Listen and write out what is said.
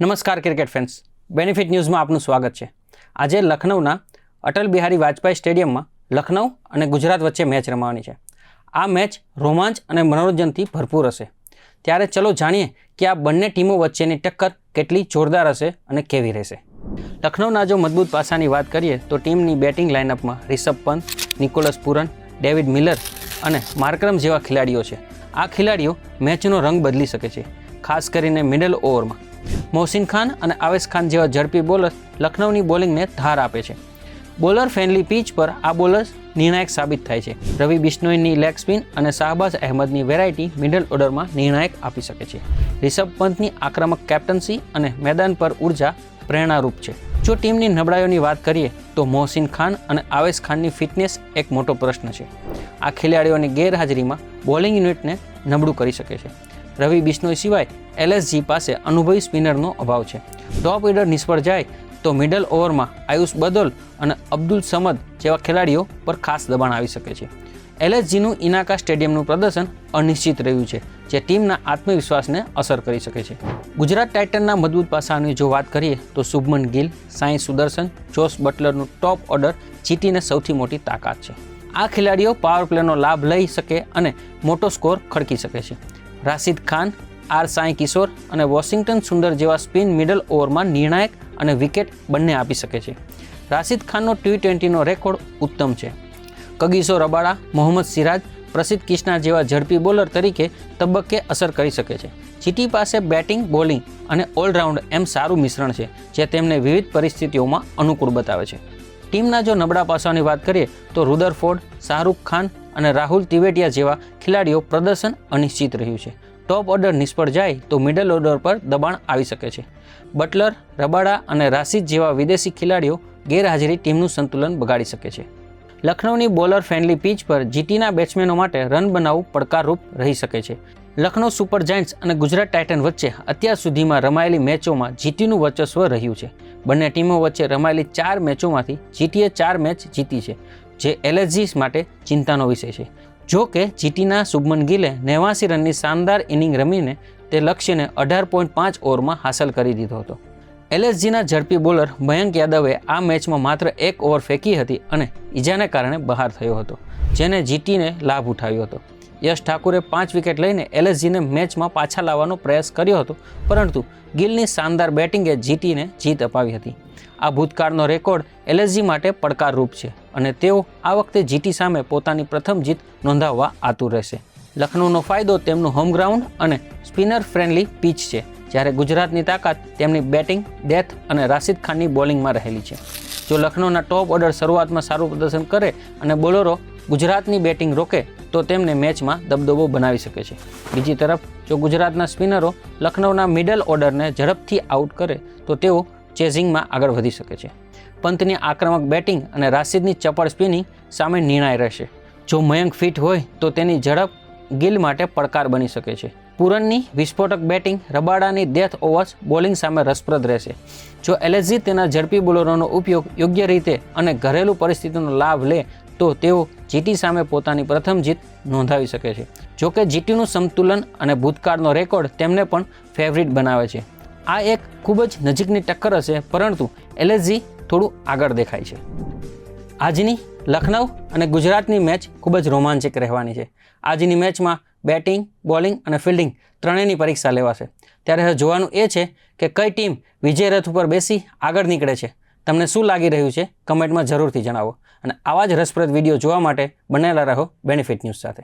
નમસ્કાર cricket fans. Benefit ન્યૂઝમાં આપનું સ્વાગત છે. આજે લખનૌના અટલ બિહારી વાજપેયી સ્ટેડિયમમાં લખનૌ અને ગુજરાત વચ્ચે મેચ રમવાની છે. આ મેચ રોમાંચ અને મનોરંજનથી ભરપૂર હશે. ત્યારે ચલો જાણીએ કે આ બંને ટીમો વચ્ચેની ટક્કર કેટલી જોરદાર હશે અને કેવી રહેશે. લખનૌના જો મજબૂત પાસાની વાત કરીએ તો ટીમની batting લાઇનઅપમાં Rishabh Pant, Nicholas Pooran, David Miller અને માર્કરમ જેવા ખેલાડીઓ છે. આ ખેલાડીઓ મેચનો રંગ બદલી શકે છે, ખાસ કરીને મિડલ ઓવરમાં. મોહસિન ખાન અને આવેશ ખાન જેવા ઝડપી બોલર લખનૌની બોલિંગને ધાર આપે છે. બોલર ફ્રેન્ડલી પીચ પર આ બોલર્સ નિર્ણાયક સાબિત થાય છે. રવિ બિશ્નોઈની લેગ સ્પિન અને શાહબાઝ અહેમદની વેરાયટી મિડલ ઓર્ડરમાં નિર્ણાયક આપી શકે છે. રિષભ પંતની આક્રમક કેપ્ટન્સી અને મેદાન પર ઊર્જા પ્રેરણારૂપ છે. જો ટીમની નબળાઈઓની વાત કરીએ, તો મોહસિન ખાન અને આવેશ ખાનની ફિટનેસ એક મોટો પ્રશ્ન છે. આ ખેલાડીઓની ગેરહાજરીમાં બોલિંગ યુનિટને નબળું કરી શકે છે. રવિ બિશ્નોઈ સિવાય એલએસજી પાસે અનુભવી સ્પિનરનો અભાવ છે. ટોપ ઓર્ડર નિષ્ફળ જાય તો મિડલ ઓવરમાં આયુષ બદોલ અને અબ્દુલ સમદ જેવા ખેલાડીઓ પર ખાસ દબાણ આવી શકે છે. એલએસજીનું ઇનાકા સ્ટેડિયમનું પ્રદર્શન અનિશ્ચિત રહ્યું છે, જે ટીમના આત્મવિશ્વાસને અસર કરી શકે છે. ગુજરાત ટાઇટનના મજબૂત પાસાની જો વાત કરીએ તો શુભમન ગિલ, સાંઈ સુદર્શન જોસ બટલરનું ટોપ ઓર્ડર જીટીને સૌથી મોટી તાકાત છે. આ ખેલાડીઓ પાવર પ્લેનો લાભ લઈ શકે અને મોટો સ્કોર ખડકી શકે છે. રાશિદ ખાન આર સાંઈ કિશોર અને વોશિંગ્ટન સુંદર જેવા સ્પિન મિડલ ઓવરમાં નિર્ણાયક અને વિકેટ બંને આપી શકે છે. રાશિદ ખાનનો ટી ટ્વેન્ટીનો રેકોર્ડ ઉત્તમ છે. કગીસો રબાડા, મોહમ્મદ સિરાજ, પ્રસિદ્ધ કિષ્ના જેવા ઝડપી બોલર તરીકે તબક્કે અસર કરી શકે છે. જીટી પાસે બેટિંગ, બોલિંગ અને ઓલરાઉન્ડ એમ સારું મિશ્રણ છે, જે તેમને વિવિધ પરિસ્થિતિઓમાં અનુકૂળ બતાવે છે. ટીમના જો નબળા પાસાઓની વાત કરીએ, તો રુદરફોર્ડ, શાહરૂખ ખાન અને રાહુલ તિવેટિયા જેવા ખેલાડીઓ પ્રદર્શન અનિશ્ચિત રહ્યું છે. ટોપ ઓર્ડર નિષ્ફળ જાય તો મિડલ ઓર્ડર પર દબાણ આવી શકે છે. બટલર, રબાડા અને રાશિદ જેવા વિદેશી ખેલાડીઓ ગેરહાજરી ટીમનું સંતુલન બગાડી શકે છે. લખનૌની બોલર ફ્રેન્ડલી પીચ પર જીટીના બેટ્સમેનો માટે રન બનાવવું પડકારરૂપ રહી શકે છે. લખનૌ સુપર જાયન્ટ્સ અને ગુજરાત ટાઇટન વચ્ચે અત્યાર સુધીમાં રમાયેલી મેચોમાં જીટીનું વર્ચસ્વ રહ્યું છે. બંને ટીમો વચ્ચે રમાયેલી ચાર મેચોમાંથી જીટીએ ચાર મેચ જીતી છે, જે એલએસજી માટે ચિંતાનો વિષય છે. જો કે જીટીના શુભમન ગિલે નેવાસી રનની શાનદાર ઇનિંગ રમીને તે લક્ષ્યને અઢાર પોઈન્ટ પાંચ ઓવરમાં હાંસલ કરી દીધો હતો. એલએસજીના ઝડપી બોલર મયંક યાદવે આ મેચમાં માત્ર એક ઓવર ફેંકી હતી અને ઈજાને કારણે બહાર થયો હતો, જેને જીટીને લાભ ઉઠાવ્યો હતો. યશ ઠાકુરે પાંચ વિકેટ લઈને એલએસજીને મેચમાં પાછા લાવવાનો પ્રયાસ કર્યો હતો, પરંતુ ગિલની શાનદાર બેટિંગે જીટીને જીત અપાવી હતી. આ ભૂતકાળનો રેકોર્ડ એલએસજી માટે પડકારરૂપ છે. અને તેઓ આ વખતે જીટી સામે પોતાની પ્રથમ જીત નોંધાવવા આતુર રહેશે. લખનૌનો ફાયદો તેમનું હોમ ગ્રાઉન્ડ અને સ્પિનર ફ્રેન્ડલી પીચ છે, જ્યારે ગુજરાતની તાકાત તેમની બેટિંગ ડેથ અને રાશિદ ખાનની બોલિંગમાં રહેલી છે. જો લખનૌના ટોપ ઓર્ડર શરૂઆતમાં સારું પ્રદર્શન કરે અને બોલરો ગુજરાતની બેટિંગ રોકે, તો તેમને મેચમાં દબદબો બનાવી શકે છે. બીજી તરફ, જો ગુજરાતના સ્પિનરો લખનૌના મિડલ ઓર્ડરને ઝડપથી આઉટ કરે, તો તેઓ ચેઝિંગમાં આગળ વધી શકે છે. પંતની આક્રમક બેટિંગ અને રાશિદની ચપળ સ્પિનિંગ સામે નિર્ણય રહેશે. જો મયંક ફિટ હોય તો તેની ઝડપ ગિલ માટે પડકાર બની શકે છે. પૂરનની વિસ્ફોટક બેટિંગ રબાડાની ડેથ ઓવર્સ બોલિંગ સામે રસપ્રદ રહેશે. જો એલએસજી તેના ઝડપી બોલરોનો ઉપયોગ યોગ્ય રીતે અને ઘરેલું પરિસ્થિતિનો લાભ લે, તો તેઓ જીટી સામે પોતાની પ્રથમ જીત નોંધાવી શકે છે. જોકે જીટીનું સંતુલન અને ભૂતકાળનો રેકોર્ડ તેમને પણ ફેવરિટ બનાવે છે. આ એક ખૂબ જ નજીકની ટક્કર હશે, પરંતુ એલએસજી થોડું આગળ દેખાય છે. આજની લખનૌ અને ગુજરાતની મેચ ખૂબ જ રોમાંચક રહેવાની છે. આજની મેચમાં બેટિંગ, બોલિંગ અને ફિલ્ડિંગ ત્રણેયની પરીક્ષા લેવાશે. ત્યારે જોવાનું એ છે કે કઈ ટીમ વિજય રથ ઉપર બેસી આગળ નીકળે છે. તમને શું લાગી રહ્યું છે? કમેન્ટમાં જરૂરથી જણાવો. અને આવા જ રસપ્રદ વીડિયો જોવા માટે બનેલા રહો બેનિફિટ ન્યૂઝ સાથે.